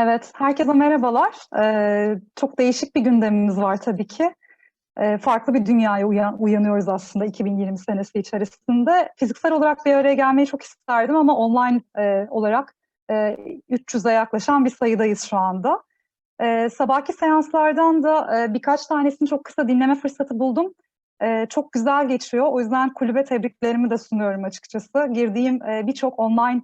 Evet, herkese merhabalar. Ee, çok değişik bir gündemimiz var tabii ki. Ee, farklı bir dünyaya uyan- uyanıyoruz aslında 2020 senesi içerisinde. Fiziksel olarak bir araya gelmeyi çok isterdim ama online e, olarak e, 300'e yaklaşan bir sayıdayız şu anda. Ee, sabahki seanslardan da e, birkaç tanesini çok kısa dinleme fırsatı buldum. Ee, çok güzel geçiyor. O yüzden kulübe tebriklerimi de sunuyorum açıkçası. Girdiğim e, birçok online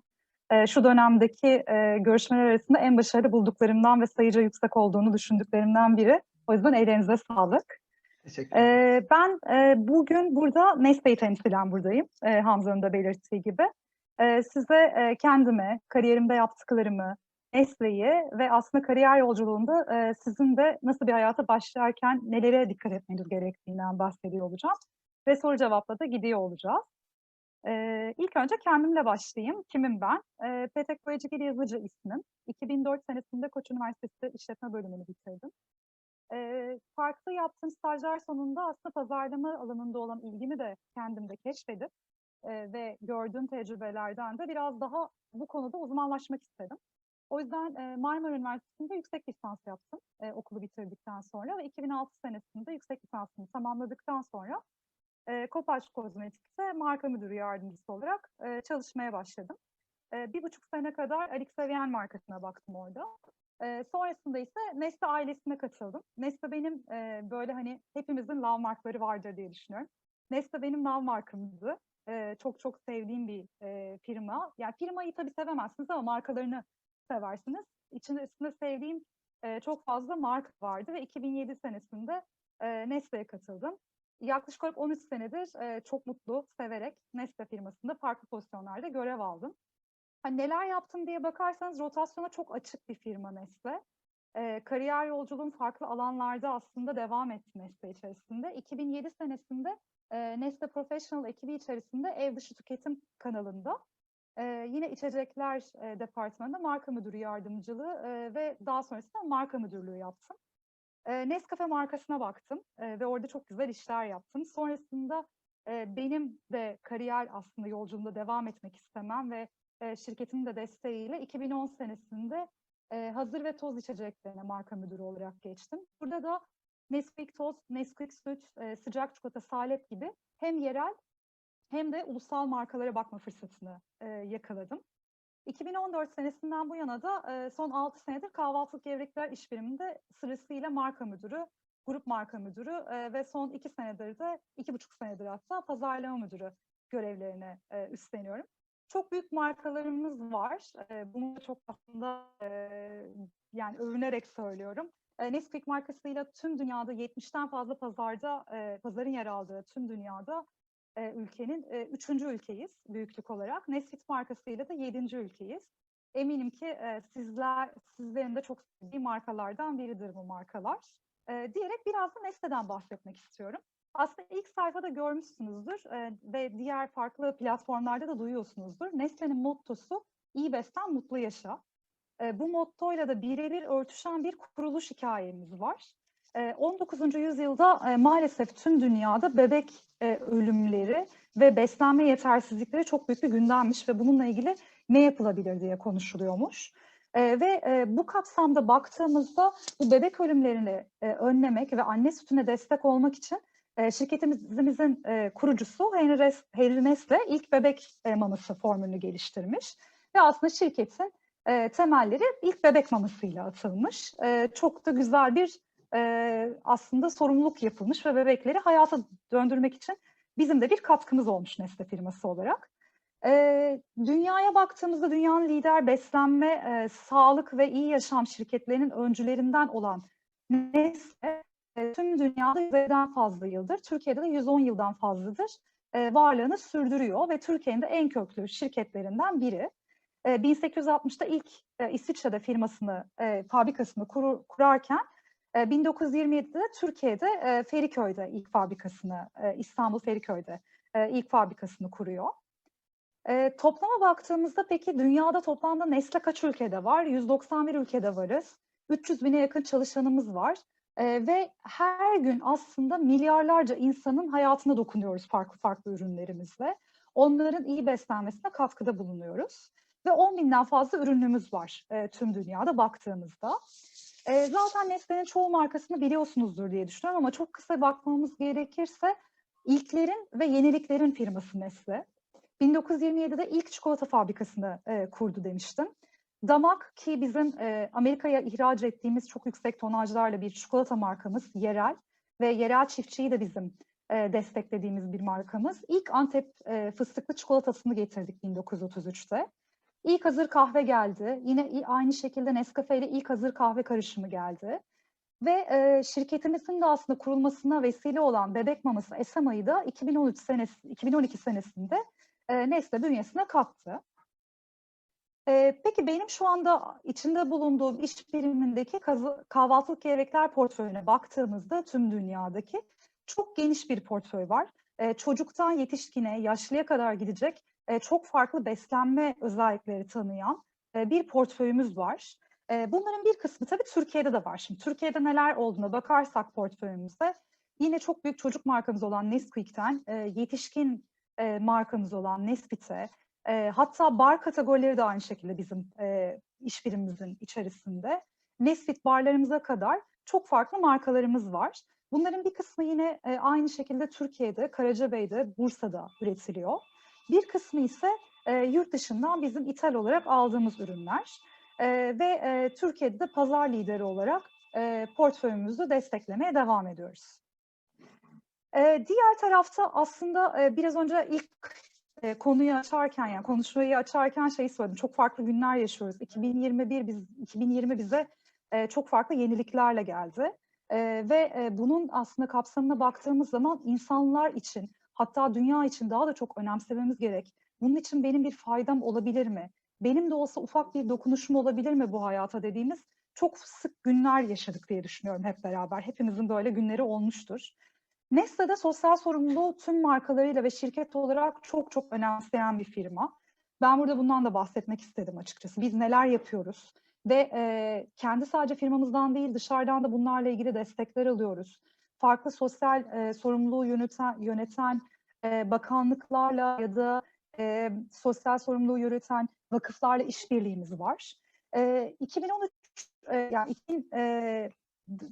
e, şu dönemdeki e, görüşmeler arasında en başarılı bulduklarımdan ve sayıca yüksek olduğunu düşündüklerimden biri. O yüzden ellerinize sağlık. Teşekkür ederim. E, ben e, bugün burada Nesle'yi temsilen buradayım. E, Hamza'nın da belirttiği gibi. E, size e, kendime, kariyerimde yaptıklarımı, Nesle'yi ve aslında kariyer yolculuğunda e, sizin de nasıl bir hayata başlarken nelere dikkat etmeniz gerektiğinden bahsediyor olacağım. Ve soru cevapla da gidiyor olacağız. Ee, ilk önce kendimle başlayayım. Kimim ben? Ee, Petek Boyacıgil Yazıcı ismim. 2004 senesinde Koç Üniversitesi İşletme Bölümünü bitirdim. Ee, farklı yaptığım stajlar sonunda aslında pazarlama alanında olan ilgimi de kendimde keşfedip e, ve gördüğüm tecrübelerden de biraz daha bu konuda uzmanlaşmak istedim. O yüzden e, Marmara Üniversitesi'nde yüksek lisans yaptım e, okulu bitirdikten sonra ve 2006 senesinde yüksek lisansımı tamamladıktan sonra e, Kopaç Kozmetik'te marka müdürü yardımcısı olarak e, çalışmaya başladım. E, bir buçuk sene kadar Alex Savian markasına baktım orada. E, sonrasında ise Nestle ailesine katıldım. Nestle benim e, böyle hani hepimizin lav markları vardır diye düşünüyorum. Nestle benim lav markamızdı. E, çok çok sevdiğim bir e, firma. Yani firmayı tabii sevemezsiniz ama markalarını seversiniz. İçinde sevdiğim e, çok fazla marka vardı ve 2007 senesinde e, Nestle'ye katıldım yaklaşık olarak 13 senedir e, çok mutlu, severek Nestle firmasında farklı pozisyonlarda görev aldım. Hani neler yaptım diye bakarsanız rotasyona çok açık bir firma Nestle. E, kariyer yolculuğum farklı alanlarda aslında devam etti Nestle içerisinde. 2007 senesinde e, Nestle Professional ekibi içerisinde ev dışı tüketim kanalında e, yine içecekler e, departmanında marka müdürü yardımcılığı e, ve daha sonrasında marka müdürlüğü yaptım. E, Nescafe markasına baktım e, ve orada çok güzel işler yaptım. Sonrasında e, benim de kariyer aslında yolculuğumda devam etmek istemem ve e, şirketimin de desteğiyle 2010 senesinde e, hazır ve toz içeceklerine marka müdürü olarak geçtim. Burada da Nesquik toz, Nesquik süt, e, sıcak çikolata, salep gibi hem yerel hem de ulusal markalara bakma fırsatını e, yakaladım. 2014 senesinden bu yana da e, son 6 senedir kahvaltılık gevrekler iş biriminde sırasıyla marka müdürü, grup marka müdürü e, ve son 2 senedir de, 2,5 senedir hatta pazarlama müdürü görevlerini e, üstleniyorum. Çok büyük markalarımız var. E, bunu çok aslında yani övünerek söylüyorum. Nesquik markasıyla tüm dünyada 70'ten fazla pazarda, pazarın yer aldığı tüm dünyada e, ülkenin e, üçüncü ülkeyiz büyüklük olarak. Nesfit markasıyla da yedinci ülkeyiz. Eminim ki e, sizler sizlerin de çok sevdiği markalardan biridir bu markalar. E, diyerek biraz da Nestle'den bahsetmek istiyorum. Aslında ilk sayfada görmüşsünüzdür e, ve diğer farklı platformlarda da duyuyorsunuzdur. Nestle'nin mottosu iyi beslen mutlu yaşa. E, bu mottoyla da birebir örtüşen bir kuruluş hikayemiz var. 19. yüzyılda maalesef tüm dünyada bebek ölümleri ve beslenme yetersizlikleri çok büyük bir gündemmiş ve bununla ilgili ne yapılabilir diye konuşuluyormuş. Ve bu kapsamda baktığımızda bu bebek ölümlerini önlemek ve anne sütüne destek olmak için şirketimizin kurucusu Henry Nestle ilk bebek maması formülünü geliştirmiş. Ve aslında şirketin temelleri ilk bebek mamasıyla atılmış. Çok da güzel bir e, aslında sorumluluk yapılmış ve bebekleri hayata döndürmek için bizim de bir katkımız olmuş Nestle firması olarak. E, dünyaya baktığımızda dünyanın lider beslenme, e, sağlık ve iyi yaşam şirketlerinin öncülerinden olan Nestle e, tüm dünyada yüzden fazla yıldır, Türkiye'de de 110 yıldan fazladır e, varlığını sürdürüyor ve Türkiye'nin de en köklü şirketlerinden biri. 1860'da ilk İsviçre'de firmasını, fabrikasını kurarken 1927'de Türkiye'de e, Feriköy'de ilk fabrikasını, e, İstanbul Feriköy'de e, ilk fabrikasını kuruyor. Toplama baktığımızda peki dünyada toplamda Nestle kaç ülkede var? 191 ülkede varız. 300 bine yakın çalışanımız var. Ve her gün aslında milyarlarca insanın hayatına dokunuyoruz farklı farklı ürünlerimizle. Onların iyi beslenmesine katkıda bulunuyoruz. Ve 10 binden fazla ürünümüz var e, tüm dünyada baktığımızda. E, zaten Nestle'nin çoğu markasını biliyorsunuzdur diye düşünüyorum ama çok kısa bakmamız gerekirse ilklerin ve yeniliklerin firması Nestle. 1927'de ilk çikolata fabrikasını e, kurdu demiştim. Damak ki bizim e, Amerika'ya ihraç ettiğimiz çok yüksek tonajlarla bir çikolata markamız yerel ve yerel çiftçiyi de bizim e, desteklediğimiz bir markamız. İlk Antep e, fıstıklı çikolatasını getirdik 1933'te. İlk hazır kahve geldi. Yine aynı şekilde Nescafe ile ilk hazır kahve karışımı geldi. Ve e, şirketimizin de aslında kurulmasına vesile olan bebek maması Esama'yı da 2013 senesi, 2012 senesinde e, Nestle bünyesine kattı. E, peki benim şu anda içinde bulunduğum iş birimindeki kahvaltılık gerekler portföyüne baktığımızda tüm dünyadaki çok geniş bir portföy var. E, çocuktan yetişkine, yaşlıya kadar gidecek e, çok farklı beslenme özellikleri tanıyan e, bir portföyümüz var. E, bunların bir kısmı tabii Türkiye'de de var. Şimdi Türkiye'de neler olduğuna bakarsak portföyümüzde yine çok büyük çocuk markamız olan Nesquik'ten e, yetişkin e, markamız olan Nesbit'e, e, hatta bar kategorileri de aynı şekilde bizim e, iş birimimizin içerisinde. Nesbit barlarımıza kadar çok farklı markalarımız var. Bunların bir kısmı yine e, aynı şekilde Türkiye'de, Karacabey'de, Bursa'da üretiliyor. Bir kısmı ise e, yurt dışından bizim ithal olarak aldığımız ürünler. E, ve e, Türkiye'de de pazar lideri olarak e, portföyümüzü desteklemeye devam ediyoruz. E, diğer tarafta aslında e, biraz önce ilk e, konuyu açarken yani konuşmayı açarken şeyi söyledim. Çok farklı günler yaşıyoruz. 2021 biz 2020 bize e, çok farklı yeniliklerle geldi. E, ve e, bunun aslında kapsamına baktığımız zaman insanlar için hatta dünya için daha da çok önemsememiz gerek. Bunun için benim bir faydam olabilir mi? Benim de olsa ufak bir dokunuşum olabilir mi bu hayata dediğimiz çok sık günler yaşadık diye düşünüyorum hep beraber. Hepimizin böyle günleri olmuştur. Nestle'de sosyal sorumluluğu tüm markalarıyla ve şirket olarak çok çok önemseyen bir firma. Ben burada bundan da bahsetmek istedim açıkçası. Biz neler yapıyoruz ve e, kendi sadece firmamızdan değil dışarıdan da bunlarla ilgili destekler alıyoruz. Farklı sosyal e, sorumluluğu yöneten, yöneten e, bakanlıklarla ya da e, sosyal sorumluluğu yürüten vakıflarla işbirliğimiz var. E, 2013 e, yani 2000, e,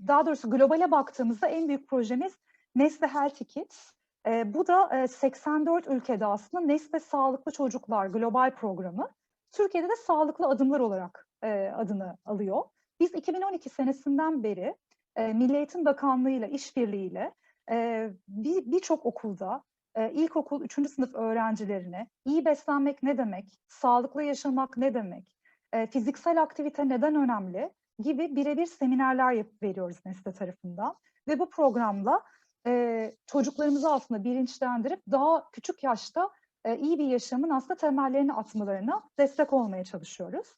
daha doğrusu globale baktığımızda en büyük projemiz Nestle Healthy Kids. E, bu da e, 84 ülkede aslında Nestle Sağlıklı Çocuklar Global Programı. Türkiye'de de Sağlıklı Adımlar olarak e, adını alıyor. Biz 2012 senesinden beri e, Milli Eğitim Bakanlığı ile işbirliğiyle birçok bir okulda ilkokul 3. sınıf öğrencilerine iyi beslenmek ne demek, sağlıklı yaşamak ne demek, fiziksel aktivite neden önemli gibi birebir seminerler veriyoruz Nesle tarafından. Ve bu programla çocuklarımızı aslında bilinçlendirip daha küçük yaşta iyi bir yaşamın aslında temellerini atmalarına destek olmaya çalışıyoruz.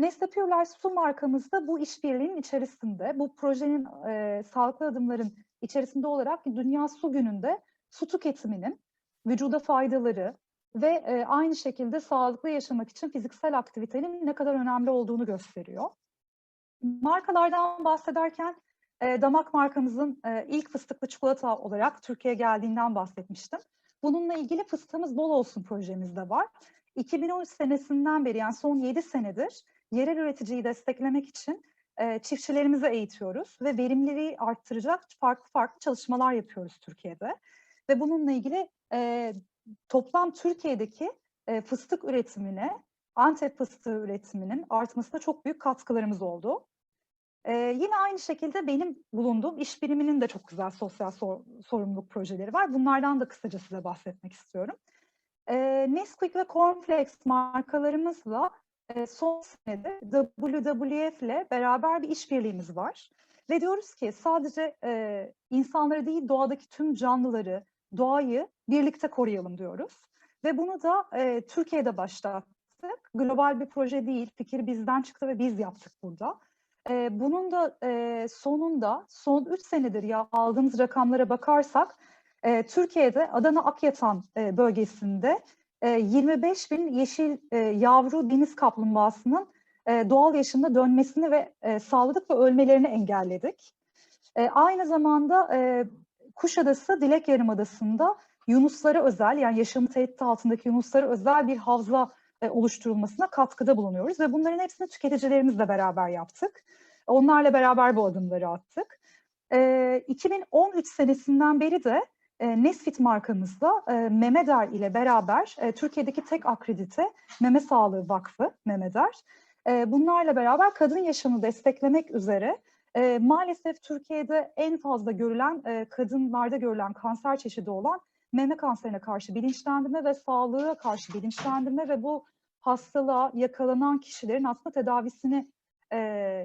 Life su markamız da bu işbirliğinin içerisinde, bu projenin e, sağlıklı adımların içerisinde olarak Dünya Su Günü'nde su tüketiminin vücuda faydaları ve e, aynı şekilde sağlıklı yaşamak için fiziksel aktivitenin ne kadar önemli olduğunu gösteriyor. Markalardan bahsederken e, damak markamızın e, ilk fıstıklı çikolata olarak Türkiye'ye geldiğinden bahsetmiştim. Bununla ilgili fıstığımız bol olsun projemiz de var. 2013 senesinden beri yani son 7 senedir yerel üreticiyi desteklemek için e, çiftçilerimizi eğitiyoruz ve verimliliği arttıracak farklı farklı çalışmalar yapıyoruz Türkiye'de. Ve bununla ilgili e, toplam Türkiye'deki e, fıstık üretimine, Antep fıstığı üretiminin artmasına çok büyük katkılarımız oldu. Ee, yine aynı şekilde benim bulunduğum iş biriminin de çok güzel sosyal sor sorumluluk projeleri var. Bunlardan da kısaca size bahsetmek istiyorum. Ee, Nesquik ve Cornflakes markalarımızla e, son senede WWF ile beraber bir işbirliğimiz var. Ve diyoruz ki sadece e, insanları değil doğadaki tüm canlıları, doğayı birlikte koruyalım diyoruz. Ve bunu da e, Türkiye'de başlattık. Global bir proje değil, fikir bizden çıktı ve biz yaptık burada. E, bunun da e, sonunda son 3 senedir ya aldığımız rakamlara bakarsak e, Türkiye'de Adana Akyatan e, bölgesinde 25 bin yeşil e, yavru deniz kaplumbağasının e, doğal yaşamda dönmesini ve e, sağladık ve ölmelerini engelledik. Aynı zamanda Kuşadası Dilek Yarımadası'nda Yunuslara özel yani yaşamı tehdit altındaki Yunuslara özel bir havza oluşturulmasına katkıda bulunuyoruz ve bunların hepsini tüketicilerimizle beraber yaptık. Onlarla beraber bu adımları attık. E, 2013 senesinden beri de e, Nesfit markamızla e, Memeder ile beraber e, Türkiye'deki tek akredite Meme Sağlığı Vakfı Memeder. E, bunlarla beraber kadın yaşamını desteklemek üzere e, maalesef Türkiye'de en fazla görülen kadınlarda görülen kanser çeşidi olan meme kanserine karşı bilinçlendirme ve sağlığa karşı bilinçlendirme ve bu hastalığa yakalanan kişilerin aslında tedavisini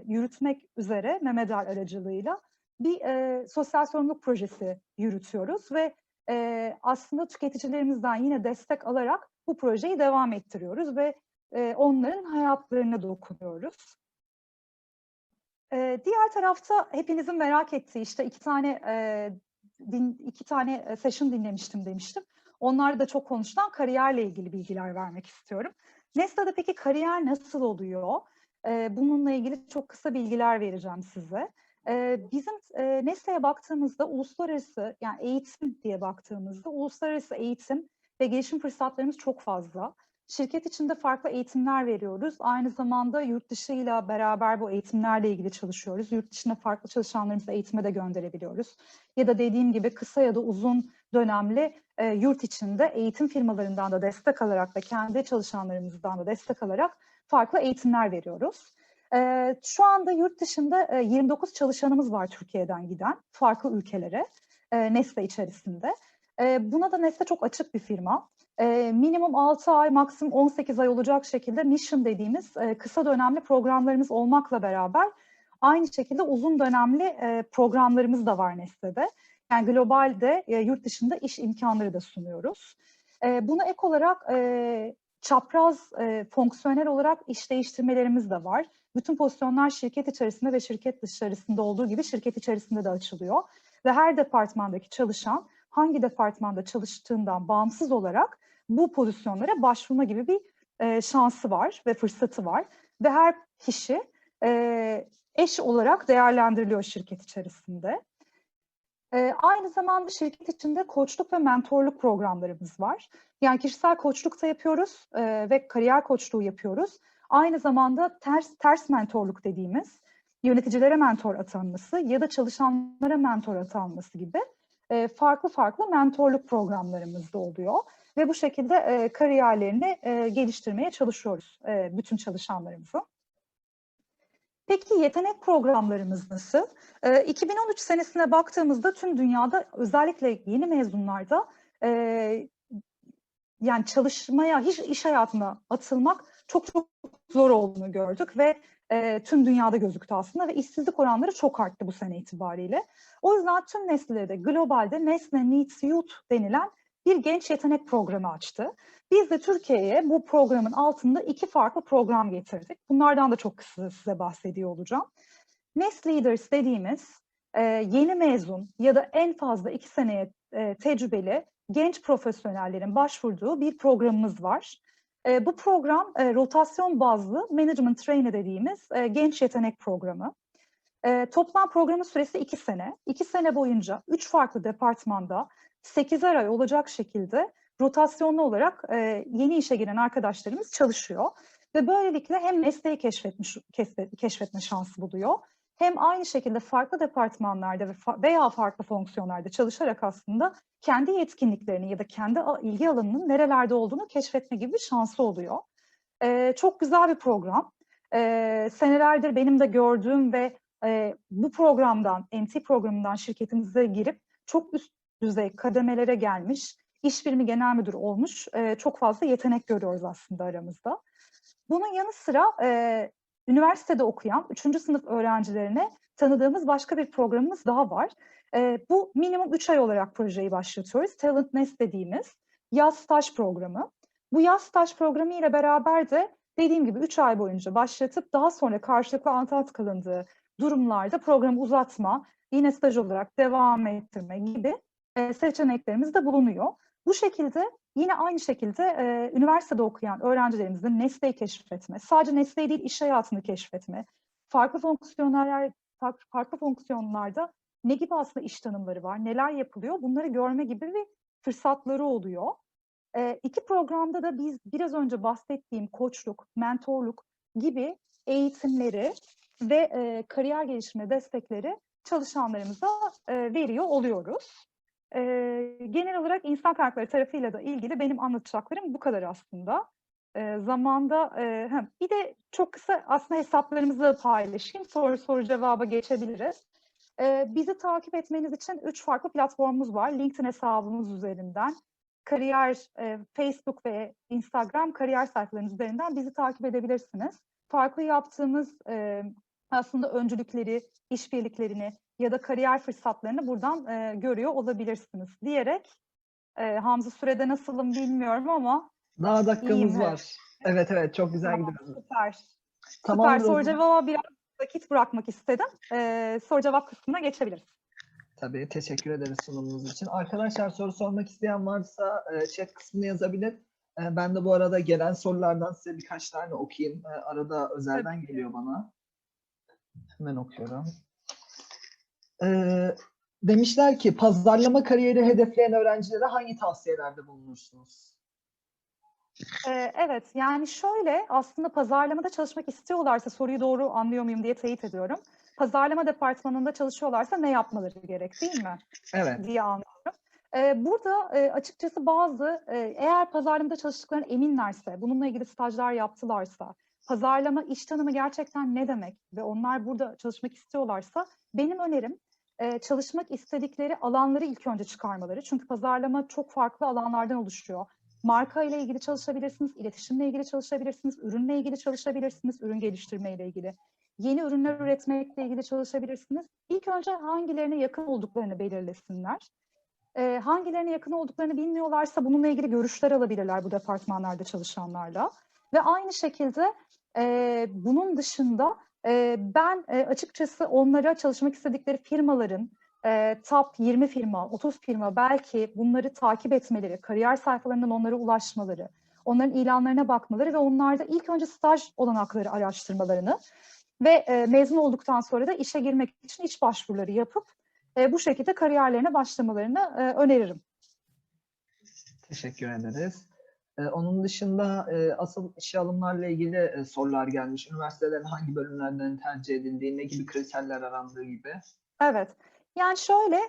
yürütmek üzere Memeder aracılığıyla bir e, sosyal sorumluluk projesi yürütüyoruz ve e, aslında tüketicilerimizden yine destek alarak bu projeyi devam ettiriyoruz ve e, onların hayatlarına dokunuyoruz. E, diğer tarafta hepinizin merak ettiği işte iki tane e, din, iki tane session dinlemiştim demiştim. Onlarda da çok konuşulan kariyerle ilgili bilgiler vermek istiyorum. Nesta'da peki kariyer nasıl oluyor? E, bununla ilgili çok kısa bilgiler vereceğim size. Bizim e, Nesta'ya baktığımızda uluslararası yani eğitim diye baktığımızda uluslararası eğitim ve gelişim fırsatlarımız çok fazla. Şirket içinde farklı eğitimler veriyoruz. Aynı zamanda yurt dışıyla beraber bu eğitimlerle ilgili çalışıyoruz. Yurt dışına farklı çalışanlarımızı eğitime de gönderebiliyoruz. Ya da dediğim gibi kısa ya da uzun dönemli e, yurt içinde eğitim firmalarından da destek alarak ve kendi çalışanlarımızdan da destek alarak farklı eğitimler veriyoruz. Şu anda yurt dışında e, 29 çalışanımız var Türkiye'den giden farklı ülkelere e, Nestle içerisinde. Buna da Nestle çok açık bir firma minimum 6 ay, maksimum 18 ay olacak şekilde mission dediğimiz kısa dönemli programlarımız olmakla beraber aynı şekilde uzun dönemli programlarımız da var Nestle'de. Yani globalde e, yurt dışında iş imkanları da sunuyoruz. Buna ek olarak çapraz fonksiyonel olarak iş değiştirmelerimiz de var. Bütün pozisyonlar şirket içerisinde ve şirket dışarısında olduğu gibi şirket içerisinde de açılıyor. Ve her departmandaki çalışan hangi departmanda çalıştığından bağımsız olarak bu pozisyonlara başvurma gibi bir e, şansı var ve fırsatı var. Ve her kişi e, eş olarak değerlendiriliyor şirket içerisinde. E, aynı zamanda şirket içinde koçluk ve mentorluk programlarımız var. Yani kişisel koçluk da yapıyoruz e, ve kariyer koçluğu yapıyoruz. Aynı zamanda ters ters mentorluk dediğimiz yöneticilere mentor atanması ya da çalışanlara mentor atanması gibi e, farklı farklı mentorluk programlarımız da oluyor. Ve bu şekilde e, kariyerlerini e, geliştirmeye çalışıyoruz e, bütün çalışanlarımızı. Peki yetenek programlarımız nasıl? E, 2013 senesine baktığımızda tüm dünyada özellikle yeni mezunlarda e, yani çalışmaya, hiç iş hayatına atılmak çok çok zor olduğunu gördük ve e, tüm dünyada gözüktü aslında ve işsizlik oranları çok arttı bu sene itibariyle. O yüzden tüm nesillerde globalde Nestle Needs Youth denilen bir genç yetenek programı açtı. Biz de Türkiye'ye bu programın altında iki farklı program getirdik. Bunlardan da çok kısa size bahsediyor olacağım. Nest Leaders dediğimiz e, yeni mezun ya da en fazla iki seneye e, tecrübeli genç profesyonellerin başvurduğu bir programımız var. E, bu program e, rotasyon bazlı management trainer dediğimiz e, genç yetenek programı. E, toplam programın süresi iki sene. İki sene boyunca üç farklı departmanda 8'er ay olacak şekilde rotasyonlu olarak e, yeni işe giren arkadaşlarımız çalışıyor. Ve böylelikle hem mesleği keşfetmiş, keşfetme şansı buluyor. Hem aynı şekilde farklı departmanlarda veya farklı fonksiyonlarda çalışarak aslında kendi yetkinliklerini ya da kendi ilgi alanının nerelerde olduğunu keşfetme gibi bir şansı oluyor. Ee, çok güzel bir program. Ee, senelerdir benim de gördüğüm ve e, bu programdan, MT programından şirketimize girip çok üst düzey kademelere gelmiş, iş birimi genel müdür olmuş e, çok fazla yetenek görüyoruz aslında aramızda. Bunun yanı sıra e, üniversitede okuyan 3. sınıf öğrencilerine tanıdığımız başka bir programımız daha var. E, bu minimum 3 ay olarak projeyi başlatıyoruz. Talent Nest dediğimiz yaz staj programı. Bu yaz staj programı ile beraber de dediğim gibi 3 ay boyunca başlatıp daha sonra karşılıklı antat kalındığı durumlarda programı uzatma, yine staj olarak devam ettirme gibi e, seçeneklerimiz de bulunuyor. Bu şekilde yine aynı şekilde e, üniversitede okuyan öğrencilerimizin nesneyi keşfetme, sadece nesneyi değil iş hayatını keşfetme, farklı fonksiyonlar, farklı, fonksiyonlarda ne gibi aslında iş tanımları var, neler yapılıyor bunları görme gibi bir fırsatları oluyor. E, iki programda da biz biraz önce bahsettiğim koçluk, mentorluk gibi eğitimleri ve e, kariyer gelişimi destekleri çalışanlarımıza e, veriyor oluyoruz. E, genel olarak insan kaynakları tarafıyla da ilgili benim anlatacaklarım bu kadar aslında. E, zamanda e, hem- bir de çok kısa aslında hesaplarımızı paylaşayım. Soru soru cevaba geçebiliriz. E, bizi takip etmeniz için üç farklı platformumuz var. LinkedIn hesabımız üzerinden, kariyer, e, Facebook ve Instagram kariyer sayfalarımız üzerinden bizi takip edebilirsiniz. Farklı yaptığımız e, aslında öncülükleri, işbirliklerini ya da kariyer fırsatlarını buradan e, görüyor olabilirsiniz diyerek e, Hamza sürede nasılım bilmiyorum ama Daha dakikamız evet. var. Evet evet çok güzel Tamam, gidiyoruz. süper. Tamamdır Süper. Soru cevaba biraz vakit bırakmak istedim. E, soru cevap kısmına geçebiliriz. Tabii teşekkür ederiz sunumunuz için. Arkadaşlar soru sormak isteyen varsa e, chat kısmına yazabilir. E, ben de bu arada gelen sorulardan size birkaç tane okuyayım. E, arada özelden Tabii geliyor bana. Hemen okuyorum. E, demişler ki pazarlama kariyeri hedefleyen öğrencilere hangi tavsiyelerde bulunursunuz? Ee, evet, yani şöyle aslında pazarlamada çalışmak istiyorlarsa soruyu doğru anlıyor muyum diye teyit ediyorum. Pazarlama departmanında çalışıyorlarsa ne yapmaları gerek değil mi Evet. diye anlıyorum. Ee, burada e, açıkçası bazı e, eğer pazarlamada çalıştıklarına eminlerse, bununla ilgili stajlar yaptılarsa, pazarlama iş tanımı gerçekten ne demek ve onlar burada çalışmak istiyorlarsa benim önerim e, çalışmak istedikleri alanları ilk önce çıkarmaları. Çünkü pazarlama çok farklı alanlardan oluşuyor marka ile ilgili çalışabilirsiniz, iletişimle ilgili çalışabilirsiniz, ürünle ilgili çalışabilirsiniz, ürün geliştirme ile ilgili. Yeni ürünler üretmekle ilgili çalışabilirsiniz. İlk önce hangilerine yakın olduklarını belirlesinler. Ee, hangilerine yakın olduklarını bilmiyorlarsa bununla ilgili görüşler alabilirler bu departmanlarda çalışanlarla. Ve aynı şekilde e, bunun dışında ben açıkçası onlara çalışmak istedikleri firmaların top 20 firma, 30 firma belki bunları takip etmeleri, kariyer sayfalarından onlara ulaşmaları, onların ilanlarına bakmaları ve onlarda ilk önce staj olanakları araştırmalarını ve mezun olduktan sonra da işe girmek için iş başvuruları yapıp bu şekilde kariyerlerine başlamalarını öneririm. Teşekkür ederiz. Onun dışında asıl işe alımlarla ilgili sorular gelmiş. Üniversitelerin hangi bölümlerden tercih edildiği, ne gibi kriterler arandığı gibi. Evet. Yani şöyle,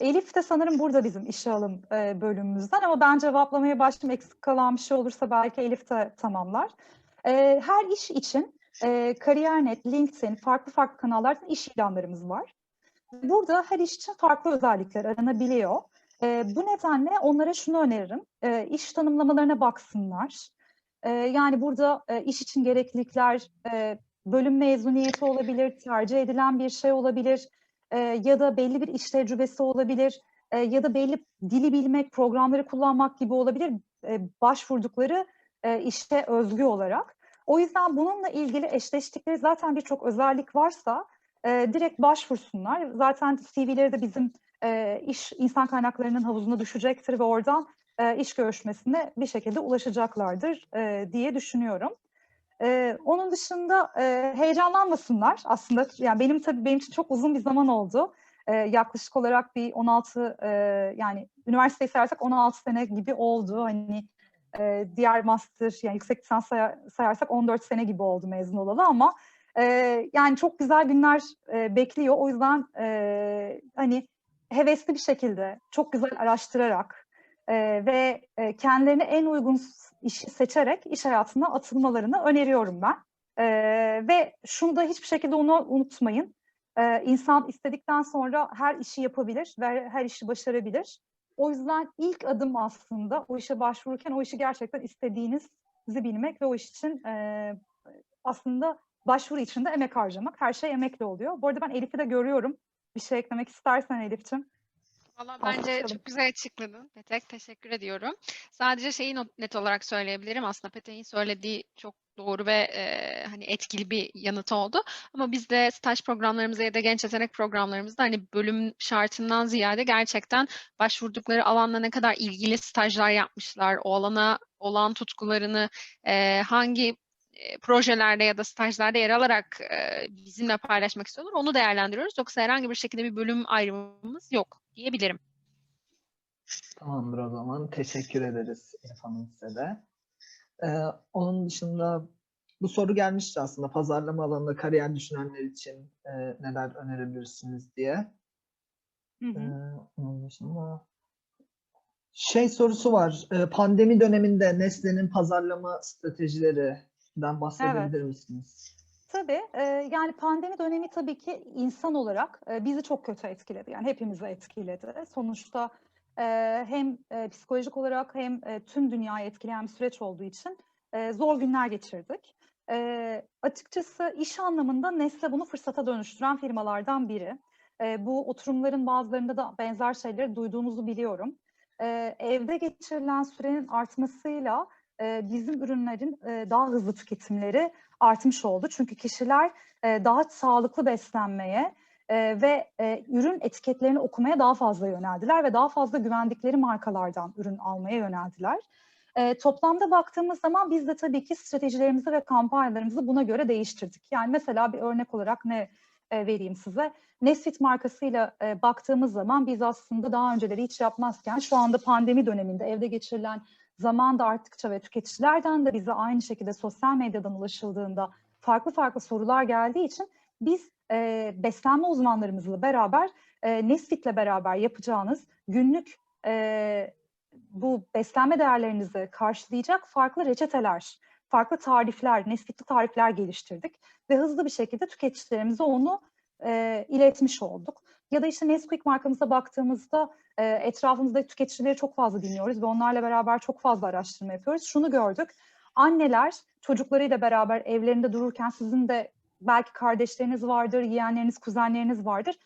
Elif de sanırım burada bizim işe alım bölümümüzden ama ben cevaplamaya başlayayım. Eksik kalan bir şey olursa belki Elif de tamamlar. Her iş için e, Kariyer.net, LinkedIn, farklı farklı kanallardan iş ilanlarımız var. Burada her iş için farklı özellikler aranabiliyor. E, bu nedenle onlara şunu öneririm. E, iş tanımlamalarına baksınlar. E, yani burada e, iş için gereklilikler, e, bölüm mezuniyeti olabilir, tercih edilen bir şey olabilir e, ya da belli bir iş tecrübesi olabilir e, ya da belli dili bilmek, programları kullanmak gibi olabilir e, başvurdukları e, işte özgü olarak. O yüzden bununla ilgili eşleştikleri zaten birçok özellik varsa e, direkt başvursunlar. Zaten CV'leri de bizim e, iş insan kaynaklarının havuzuna düşecektir ve oradan e, iş görüşmesine bir şekilde ulaşacaklardır e, diye düşünüyorum. Ee, onun dışında e, heyecanlanmasınlar aslında. Yani benim tabii benim için çok uzun bir zaman oldu. Ee, yaklaşık olarak bir 16 e, yani üniversiteyi sayarsak 16 sene gibi oldu. Hani e, diğer master yani yüksek lisans saya- sayarsak 14 sene gibi oldu mezun olalı ama e, yani çok güzel günler e, bekliyor. O yüzden e, hani hevesli bir şekilde çok güzel araştırarak e, ve e, kendilerine en uygun işi seçerek iş hayatına atılmalarını öneriyorum ben. Ee, ve şunu da hiçbir şekilde onu unutmayın. Ee, insan istedikten sonra her işi yapabilir ve her işi başarabilir. O yüzden ilk adım aslında o işe başvururken o işi gerçekten istediğinizi bilmek ve o iş için e, aslında başvuru için de emek harcamak. Her şey emekle oluyor. Bu arada ben Elif'i de görüyorum. Bir şey eklemek istersen Elif'ciğim. Valla bence çok güzel açıkladın Petek. Teşekkür ediyorum. Sadece şeyi not- net olarak söyleyebilirim. Aslında Petek'in söylediği çok doğru ve e, hani etkili bir yanıt oldu. Ama biz de staj programlarımızda ya da genç yetenek programlarımızda hani bölüm şartından ziyade gerçekten başvurdukları alanla ne kadar ilgili stajlar yapmışlar, o alana olan tutkularını e, hangi e, projelerde ya da stajlarda yer alarak e, bizimle paylaşmak istiyorlar. Onu değerlendiriyoruz. Yoksa herhangi bir şekilde bir bölüm ayrımımız yok diyebilirim. Tamamdır o zaman. Teşekkür ederiz Elif Hanım size de. Ee, onun dışında bu soru gelmişti aslında pazarlama alanında kariyer düşünenler için e, neler önerebilirsiniz diye. Hı hı. Ee, onun dışında şey sorusu var. Ee, pandemi döneminde Nestle'nin pazarlama stratejilerinden bahsedebilir misiniz? Tabii. e, yani pandemi dönemi tabii ki insan olarak e, bizi çok kötü etkiledi. Yani hepimizi etkiledi. Sonuçta e, hem e, psikolojik olarak hem e, tüm dünyayı etkileyen bir süreç olduğu için e, zor günler geçirdik. E, açıkçası iş anlamında Nestle bunu fırsata dönüştüren firmalardan biri. E, bu oturumların bazılarında da benzer şeyleri duyduğumuzu biliyorum. E, evde geçirilen sürenin artmasıyla e, bizim ürünlerin e, daha hızlı tüketimleri artmış oldu. Çünkü kişiler e, daha sağlıklı beslenmeye ve ürün etiketlerini okumaya daha fazla yöneldiler ve daha fazla güvendikleri markalardan ürün almaya yöneldiler. Toplamda baktığımız zaman biz de tabii ki stratejilerimizi ve kampanyalarımızı buna göre değiştirdik. Yani mesela bir örnek olarak ne vereyim size? Nesfit markasıyla baktığımız zaman biz aslında daha önceleri hiç yapmazken şu anda pandemi döneminde evde geçirilen zaman da arttıkça ve tüketicilerden de bize aynı şekilde sosyal medyadan ulaşıldığında farklı farklı sorular geldiği için biz e, beslenme uzmanlarımızla beraber e, Nesfit'le beraber yapacağınız günlük e, bu beslenme değerlerinizi karşılayacak farklı reçeteler, farklı tarifler, Nesfit'li tarifler geliştirdik ve hızlı bir şekilde tüketicilerimize onu e, iletmiş olduk. Ya da işte Nesquik markamıza baktığımızda e, etrafımızda tüketicileri çok fazla dinliyoruz ve onlarla beraber çok fazla araştırma yapıyoruz. Şunu gördük, anneler çocuklarıyla beraber evlerinde dururken sizin de belki kardeşleriniz vardır, yeğenleriniz, kuzenleriniz vardır.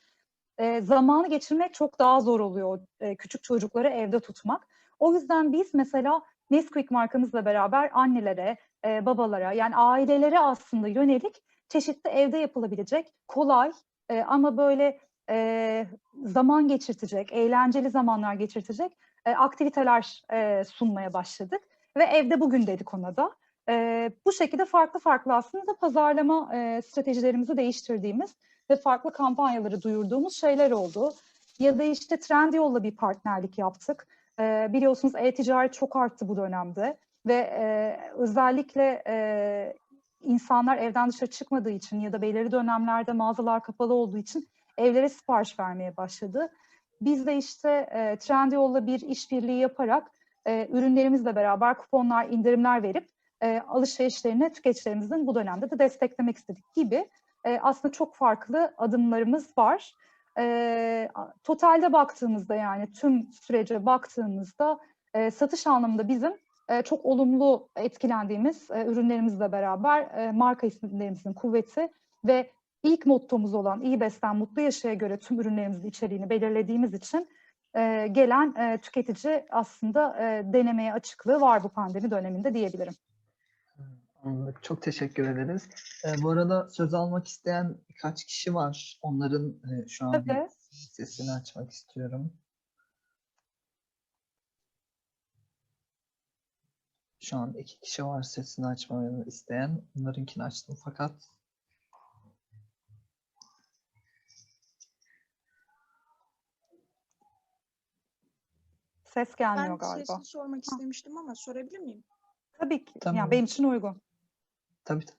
E, zamanı geçirmek çok daha zor oluyor e, küçük çocukları evde tutmak. O yüzden biz mesela Nesquik markamızla beraber annelere, e, babalara yani ailelere aslında yönelik çeşitli evde yapılabilecek kolay e, ama böyle e, zaman geçirtecek, eğlenceli zamanlar geçirtecek e, aktiviteler e, sunmaya başladık. Ve evde bugün dedik ona da. E, bu şekilde farklı farklı aslında pazarlama e, stratejilerimizi değiştirdiğimiz ve farklı kampanyaları duyurduğumuz şeyler oldu. Ya da işte Trendyol'la bir partnerlik yaptık. E, biliyorsunuz e-ticaret çok arttı bu dönemde ve e, özellikle e, insanlar evden dışarı çıkmadığı için ya da belirli dönemlerde mağazalar kapalı olduğu için evlere sipariş vermeye başladı. Biz de işte e, Trendyol'la bir işbirliği yaparak e, ürünlerimizle beraber kuponlar, indirimler verip e, alışverişlerini tüketicilerimizin bu dönemde de desteklemek istedik gibi e, aslında çok farklı adımlarımız var. E, totalde baktığımızda yani tüm sürece baktığımızda e, satış anlamında bizim e, çok olumlu etkilendiğimiz e, ürünlerimizle beraber e, marka isimlerimizin kuvveti ve ilk mottomuz olan iyi beslen mutlu yaşaya göre tüm ürünlerimizin içeriğini belirlediğimiz için e, gelen e, tüketici aslında e, denemeye açıklığı var bu pandemi döneminde diyebilirim. Anladık. Çok teşekkür ederiz. Ee, bu arada söz almak isteyen birkaç kişi var. Onların e, şu an Tabii. sesini açmak istiyorum. Şu an iki kişi var sesini açmamı isteyen. Bunlarınkini açtım fakat Ses gelmiyor Ben galiba. sesli sormak istemiştim ama sorabilir miyim? Tabii ki. Tamam. Yani benim için uygun. tabii tabii.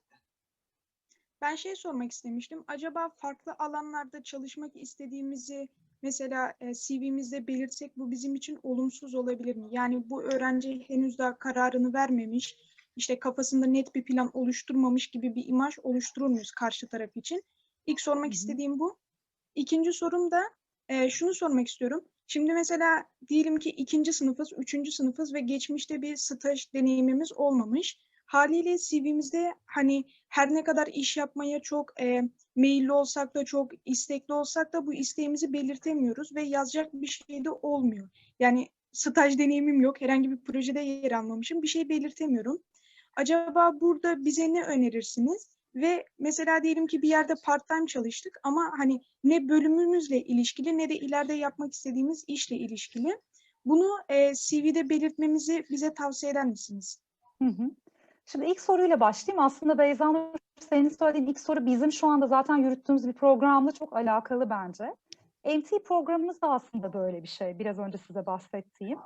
Ben şey sormak istemiştim. Acaba farklı alanlarda çalışmak istediğimizi mesela e, CV'mizde belirtsek bu bizim için olumsuz olabilir mi? Yani bu öğrenci henüz daha kararını vermemiş, işte kafasında net bir plan oluşturmamış gibi bir imaj oluşturur muyuz karşı taraf için? İlk sormak istediğim bu. İkinci sorum da e, şunu sormak istiyorum. Şimdi mesela diyelim ki ikinci sınıfız, üçüncü sınıfız ve geçmişte bir staj deneyimimiz olmamış. Haliyle CV'mizde hani her ne kadar iş yapmaya çok e, meyilli olsak da çok istekli olsak da bu isteğimizi belirtemiyoruz ve yazacak bir şey de olmuyor. Yani staj deneyimim yok, herhangi bir projede yer almamışım, bir şey belirtemiyorum. Acaba burada bize ne önerirsiniz? Ve mesela diyelim ki bir yerde part-time çalıştık ama hani ne bölümümüzle ilişkili ne de ileride yapmak istediğimiz işle ilişkili. Bunu e, CV'de belirtmemizi bize tavsiye eder misiniz? Hı hı. Şimdi ilk soruyla başlayayım. Aslında Beyza Nur, senin söylediğin ilk soru bizim şu anda zaten yürüttüğümüz bir programla çok alakalı bence. MT programımız da aslında böyle bir şey. Biraz önce size bahsettiğim.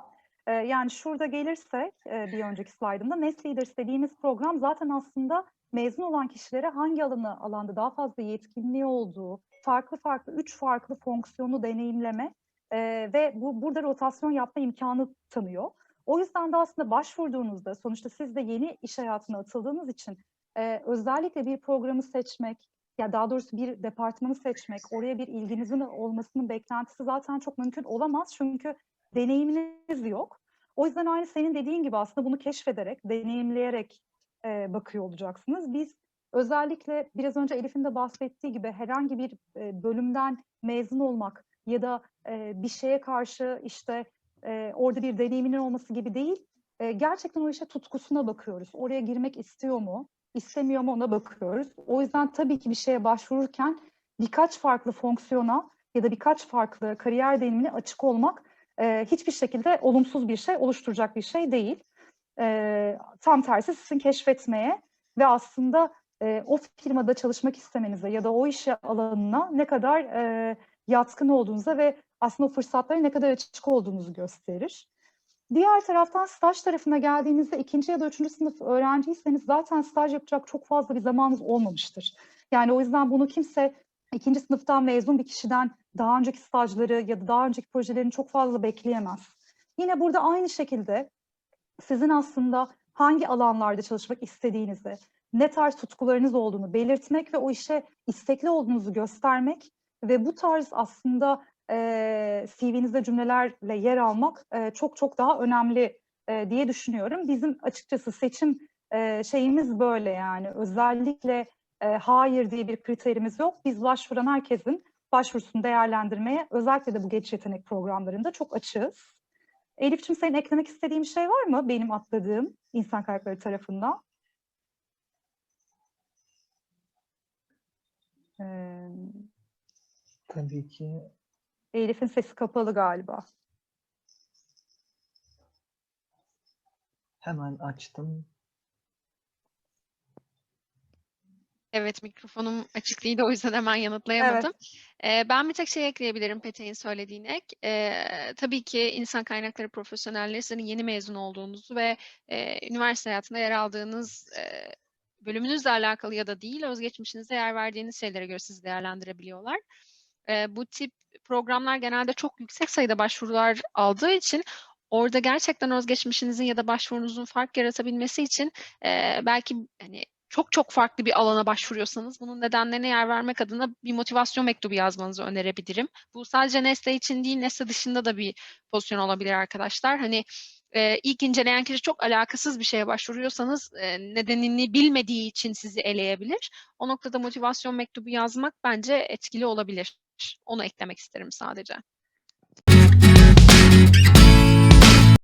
Ee, yani şurada gelirsek e, bir önceki slaydımda Nest Leaders dediğimiz program zaten aslında mezun olan kişilere hangi alanı alanda daha fazla yetkinliği olduğu, farklı farklı üç farklı fonksiyonu deneyimleme e, ve bu burada rotasyon yapma imkanı tanıyor. O yüzden de aslında başvurduğunuzda sonuçta siz de yeni iş hayatına atıldığınız için e, özellikle bir programı seçmek, ya daha doğrusu bir departmanı seçmek, oraya bir ilginizin olmasının beklentisi zaten çok mümkün olamaz çünkü deneyiminiz yok. O yüzden aynı senin dediğin gibi aslında bunu keşfederek, deneyimleyerek e, bakıyor olacaksınız. Biz özellikle biraz önce Elif'in de bahsettiği gibi herhangi bir e, bölümden mezun olmak ya da e, bir şeye karşı işte e, orada bir deneyiminin olması gibi değil, e, gerçekten o işe tutkusuna bakıyoruz. Oraya girmek istiyor mu, istemiyor mu ona bakıyoruz. O yüzden tabii ki bir şeye başvururken birkaç farklı fonksiyona ya da birkaç farklı kariyer deneyimine açık olmak e, hiçbir şekilde olumsuz bir şey oluşturacak bir şey değil. E, tam tersi sizin keşfetmeye ve aslında e, o firmada çalışmak istemenize ya da o işe alanına ne kadar e, yatkın olduğunuza ve aslında o fırsatlara ne kadar açık olduğunuzu gösterir. Diğer taraftan staj tarafına geldiğinizde ikinci ya da üçüncü sınıf öğrenciyseniz zaten staj yapacak çok fazla bir zamanınız olmamıştır. Yani o yüzden bunu kimse ikinci sınıftan mezun bir kişiden daha önceki stajları ya da daha önceki projelerini çok fazla bekleyemez. Yine burada aynı şekilde sizin aslında hangi alanlarda çalışmak istediğinizi, ne tarz tutkularınız olduğunu belirtmek ve o işe istekli olduğunuzu göstermek ve bu tarz aslında e, CV'nizde cümlelerle yer almak e, çok çok daha önemli e, diye düşünüyorum. Bizim açıkçası seçim e, şeyimiz böyle yani özellikle e, hayır diye bir kriterimiz yok. Biz başvuran herkesin başvurusunu değerlendirmeye özellikle de bu genç yetenek programlarında çok açığız. Elif'ciğim senin eklemek istediğin bir şey var mı benim atladığım insan kaynakları tarafından? Ee, Tabii ki Elif'in sesi kapalı galiba. hemen açtım. Evet mikrofonum açık değildi o yüzden hemen yanıtlayamadım. Ee, ben bir tek şey ekleyebilirim Petek'in söylediğine. Ee, tabii ki insan kaynakları profesyonelleri sizin yeni mezun olduğunuzu ve e, üniversite hayatında yer aldığınız e, bölümünüzle alakalı ya da değil özgeçmişinizde yer verdiğiniz şeylere göre sizi değerlendirebiliyorlar. Ee, bu tip programlar genelde çok yüksek sayıda başvurular aldığı için orada gerçekten özgeçmişinizin ya da başvurunuzun fark yaratabilmesi için e, belki hani çok çok farklı bir alana başvuruyorsanız bunun nedenlerine yer vermek adına bir motivasyon mektubu yazmanızı önerebilirim. Bu sadece Nestle için değil, Nestle dışında da bir pozisyon olabilir arkadaşlar. Hani e, ilk inceleyen kişi çok alakasız bir şeye başvuruyorsanız e, nedenini bilmediği için sizi eleyebilir. O noktada motivasyon mektubu yazmak bence etkili olabilir. Onu eklemek isterim sadece.